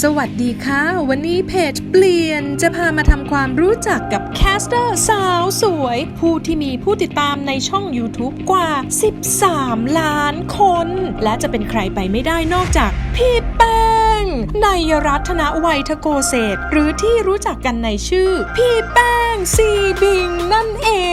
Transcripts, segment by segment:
สวัสดีค่ะ วันนี้เพจเปลี่ยนจะพามาทำความรู้จักกับแคสเตอร์สาวสวย ผู้ที่มีผู้ติดตามในช่อง YouTube กว่า 13 ล้านคน และจะเป็นใครไปไม่ได้นอกจากพี่แป้งนายรัตนวัยทโกเศษ หรือที่รู้จักกันในชื่อ พี่แป้งซีบิงนั่นเอง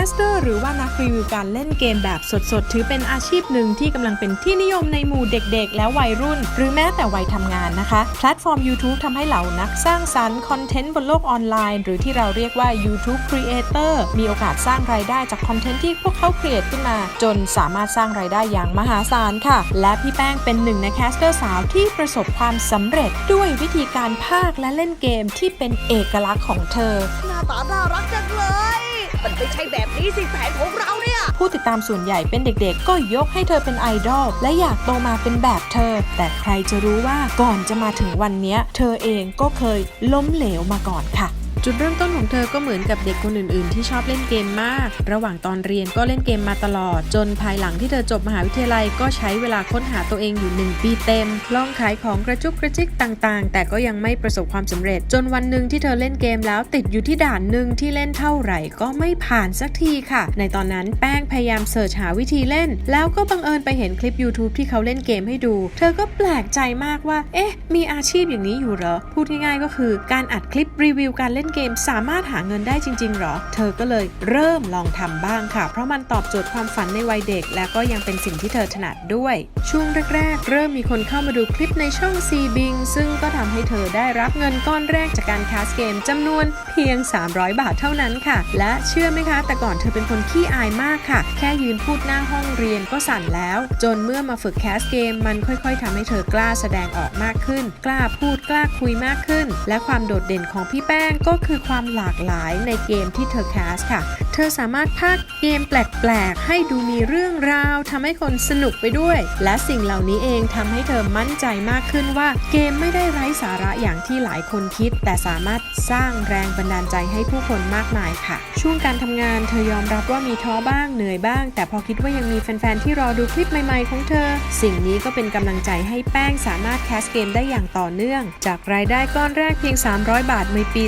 แคสเตอร์หรือว่านักรีวิวการเล่นเกมแบบสดๆ ถือเป็นอาชีพหนึ่งที่กำลังเป็นที่นิยมในหมู่เด็กๆ และวัยรุ่น หรือแม้แต่วัยทำงานนะคะ แพลตฟอร์ม YouTube ทำให้เหล่านักสร้างสรรค์คอนเทนต์บนโลกออนไลน์ หรือที่เราเรียกว่า YouTube Creator มีโอกาสสร้างรายได้จากคอนเทนต์ที่พวกเขาเครีเอทขึ้นมา จนสามารถสร้างรายได้อย่างมหาศาลค่ะ และพี่แป้งเป็นหนึ่งในแคสเตอร์สาวที่ประสบความสำเร็จด้วยวิธีการพากและเล่นเกมที่เป็นเอกลักษณ์ของเธอ หน้าตาน่ารักจังเลย มันไม่ใช่แบบนี้สิแผนของเราเนี่ยผู้ติดตามส่วนใหญ่เป็นเด็กๆ ก็ยกให้เธอเป็นไอดอลและอยากโตมาเป็นแบบเธอ แต่ใครจะรู้ว่าก่อนจะมาถึงวันนี้เธอเองก็เคยล้มเหลวมาก่อนค่ะ จุดเริ่มต้นของเธอก็เหมือนกับเด็กคนอื่นๆ ที่ชอบเล่นเกมมาก ระหว่างตอนเรียนก็เล่นเกมมาตลอด จนภายหลังที่เธอจบมหาวิทยาลัยก็ใช้เวลาค้นหาตัวเองอยู่ 1 ปีเต็ม ลองขายของกระจุกกระจิกต่างๆ แต่ก็ยังไม่ประสบความสำเร็จ จนวันหนึ่งที่เธอเล่นเกมแล้วติดอยู่ที่ด่านหนึ่งที่เล่นเท่าไหร่ก็ไม่ผ่านสักทีค่ะ ในตอนนั้นแป้งพยายามเสิร์ชหาวิธีเล่น แล้วก็บังเอิญไปเห็นคลิป YouTube ที่เขาเล่นเกมให้ดู เธอก็แปลกใจมากว่า เอ๊ะ มีอาชีพอย่างนี้อยู่เหรอ พูดง่ายๆก็คือการอัดคลิปรีวิวการเล่นเกมสามารถหาเงินได้จริง ๆ หรอ เธอก็เลยเริ่มลองทำบ้างค่ะ เพราะมันตอบโจทย์ความฝันในวัยเด็ก และก็ยังเป็นสิ่งที่เธอถนัดด้วย ช่วงแรกๆ เริ่มมีคนเข้ามาดูคลิปในช่อง C Bing ซึ่งก็ทำให้เธอได้รับเงินก้อนแรกจากการแคสเกมจำนวนเพียง 300 บาทเท่านั้นค่ะ และเชื่อไหมคะ แต่ก่อนเธอเป็นคนขี้อายมากค่ะ แค่ยืนพูดหน้าห้องเรียนก็สั่นแล้ว จนเมื่อมาฝึกแคสเกม มันค่อย ๆทำให้เธอกล้าแสดงออกมากขึ้น กล้าพูดกล้าคุยมากขึ้น และความโดดเด่นของพี่แป้งก็คือความหลากหลายในเกมที่เธอแคสค่ะ ธอสามารถพากเกมแปลก ๆ ให้ดูมีเรื่องราวทำให้คนสนุกไปด้วย และสิ่งเหล่านี้เองทำให้เธอมั่นใจมากขึ้นว่าเกมไม่ได้ไร้สาระอย่างที่หลายคนคิด แต่สามารถสร้างแรงบันดาลใจให้ผู้คนมากมายค่ะ ช่วงการทำงานเธอยอมรับว่ามีท้อบ้างเหนื่อยบ้าง แต่พอคิดว่ายังมีแฟน ๆ ที่รอดูคลิปใหม่ ๆ ของเธอ สิ่งนี้ก็เป็นกำลังใจให้แป้งสามารถแคสเกมได้อย่างต่อเนื่อง จากรายได้ก้อนแรกเพียง 300 บาทในปี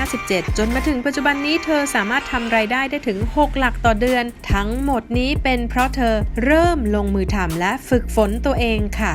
2557 จนมาถึงปัจจุบันนี้เธอสามารถทำรายได้ได้ถึง 6 หลักต่อเดือน ทั้งหมดนี้เป็นเพราะเธอเริ่มลงมือทำและฝึกฝนตัวเองค่ะ